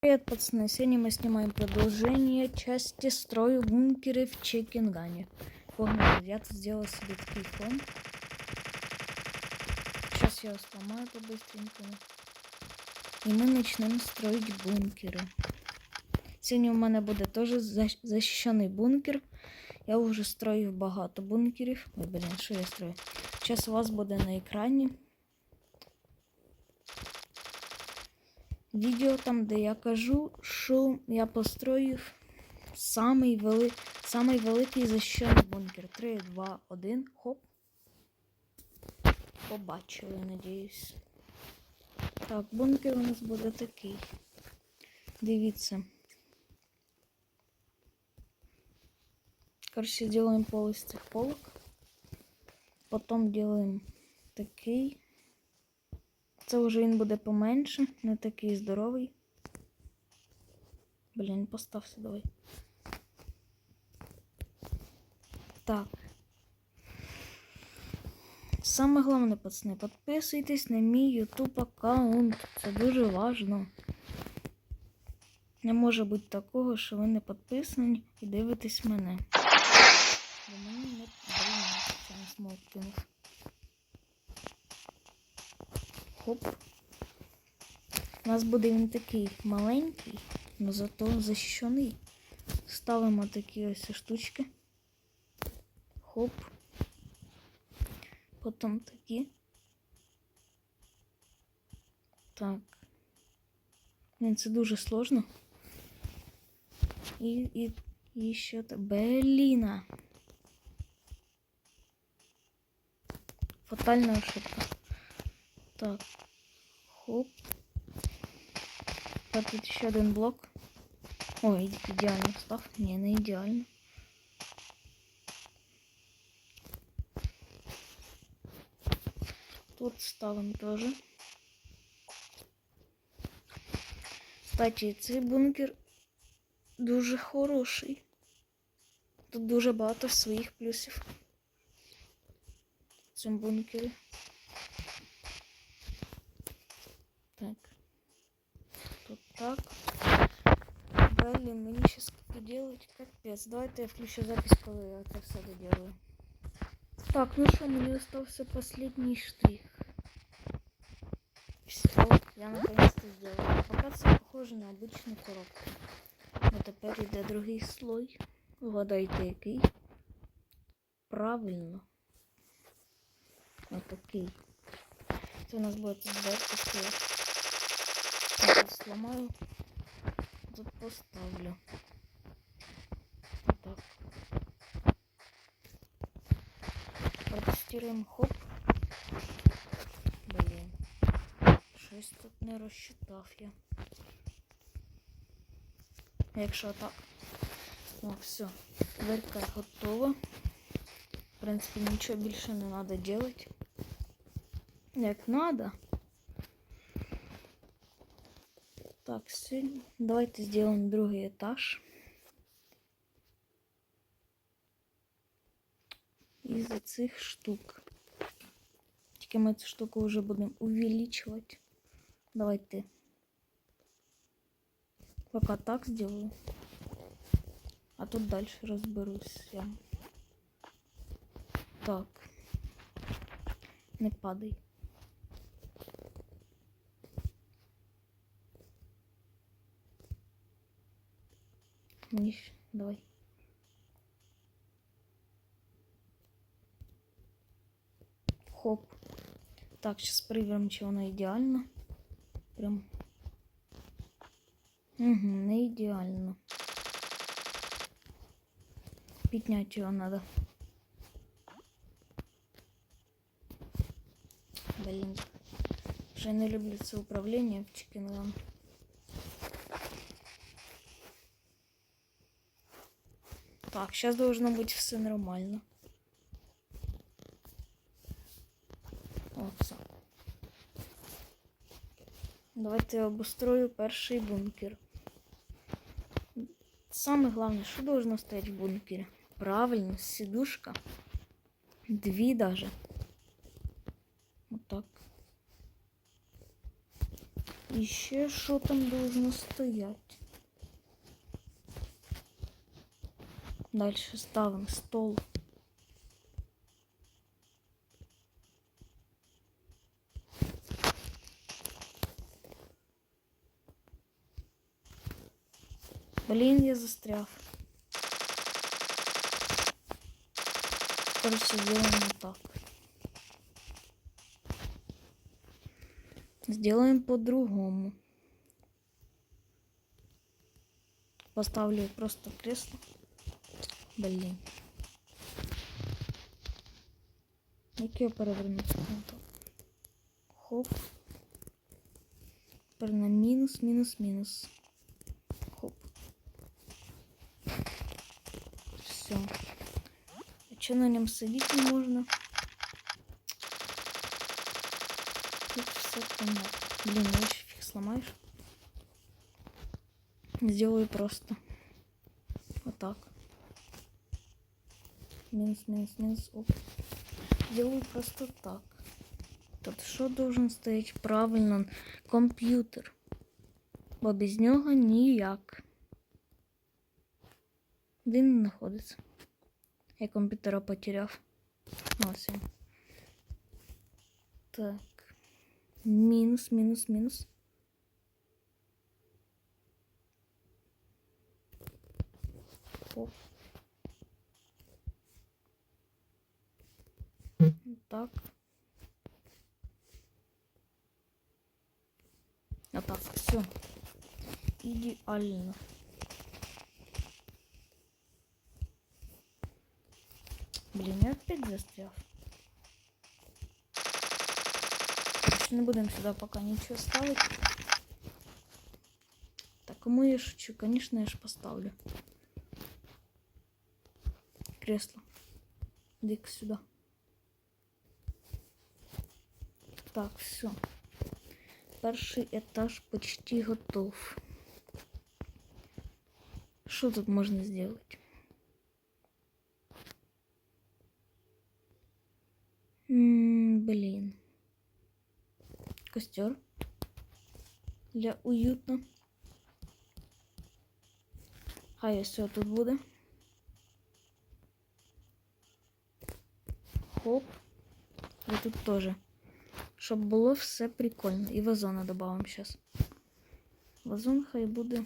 Привет, пацаны! Сегодня мы снимаем продолжение части строю бункеры в Чекингане. Погнали, я тут сделал себе такой фон. Сейчас я его сломаю по-быстренькому. І ми почнемо строїти бункери. Сьогодні у мене буде теж защ- захищений бункер. Я вже строїв багато бункерів. Ой, блін, що я строю? Зараз у вас буде на екрані. відео там, де я кажу, що я построїв самий, вели... самий великий защищений бункер. 3, 2, 1, хоп. Побачили, надіюсь. Так, бункер у нас буде такий. Дивіться. Короче, делаем пол из цих полок. Потім делаем такий. Це вже він буде поменше, не такий здоровий. Блін, постався давай. Так. Саме головне, пацани, підписуйтесь на мій YouTube аккаунт. Це дуже важно. Не може бути такого, що ви не підписані і дивитесь мене. Бо мені не блін, це не смог кинув. Хоп. У нас буде він такий маленький, але зато захищений. Ставимо такі ось штучки. Хоп. Потім такі. Так. Блін, це дуже сложно. І, і, і ще так. Беліна. Фатальна ошибка. Так. Хоп. А тут ще один блок. Ой, ідеально став. Ні, не ідеально. Тут ставимо теж. Кстати, цей бункер дуже хороший. Тут дуже багато своїх плюсів. В цьому бункері. Так. Блин, мне сейчас делать? Капец. Давайте я включу запись, когда я это все доделаю. Так, ну что, мне остался последний штрих. Все, я наконец-то сделала. Пока це похоже на обычную коробку. А тепер йде другий слой. Угадайте, який. Правильно. Отакий. Це у нас буде тут сломаю. Тут поставлю. Так. Протестируем хоп. Блін. Щось тут не розчитав я. Якщо так. О, все. Дверка готова. В принципі, нічого більше не треба делать. Як надо. Так, все. Давайте сделаем другий этаж. Із цих штук. Тільки ми цю штуку вже будемо увеличувати. Давайте. Пока так сделаю. А тут дальше разберусь я. Так. Не падай. Мені ще- давай. Хоп. Так, сейчас проверим, чи вона ідеальна. Прям. Угу, не ідеально. Підняти його надо. Блин. Вже не люблю це управління в Чикенлан. Так, сейчас должно быть все нормально. О, все. Давайте я обустрою перший бункер. Саме главное, що должно стоять в бункері? Правильно, сидушка. Дві даже. Вот так. І ще що там должно стоять? Дальше ставим стол. Блин, я застряв. Короче, сделаем вот так. Сделаем по-другому. Поставлю просто кресло. Блин. Як його перевернути? Отак. Хоп. Тепер на мінус, мінус, мінус. Хоп. Все. А чё на нем сидеть не можно? Тут все понятно. Блин, я еще фиг сломаешь. Сделаю просто. Вот так. Минус, минус, минус. Оп. Сделаю просто так. Тут що должен стоять правильно? Комп'ютер. Бо без нього ніяк. Де він знаходиться? Я комп'ютера потеряв. Ось він. Так. Мінус, мінус, мінус. Оп. Так. А так, все. Идеально. Блин, я опять застрял. Не будем сюда пока ничего ставить. Так, кому я шучу? Конечно, я же поставлю. Кресло. Иди-ка сюда. Так, все. Перший етаж почти готов. Що тут можна зробити? М, Блін. Костер. Для уютно. Хай все тут буде. Хоп. І тут теж. Щоб було все прикольно. І вазона додамо зараз. Вазон хай буде.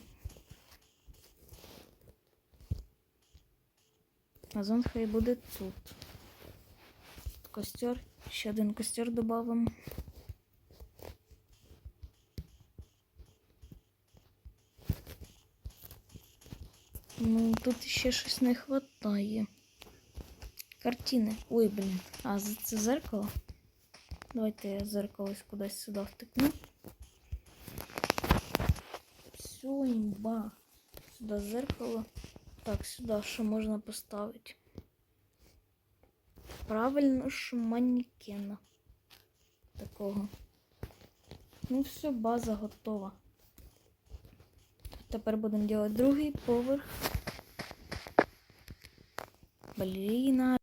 Вазон хай буде тут. Костер. Ще один костер додамо. Ну, тут ще щось не хватає. Картини. Ой, блін. А, це зеркало? Давайте я зеркало ось кудись сюди втикну. Все, імба. Сюди зеркало. Так, сюди що можна поставити? Правильно, що манекена. Такого. Ну все, база готова. Тепер будемо робити другий поверх. Блін,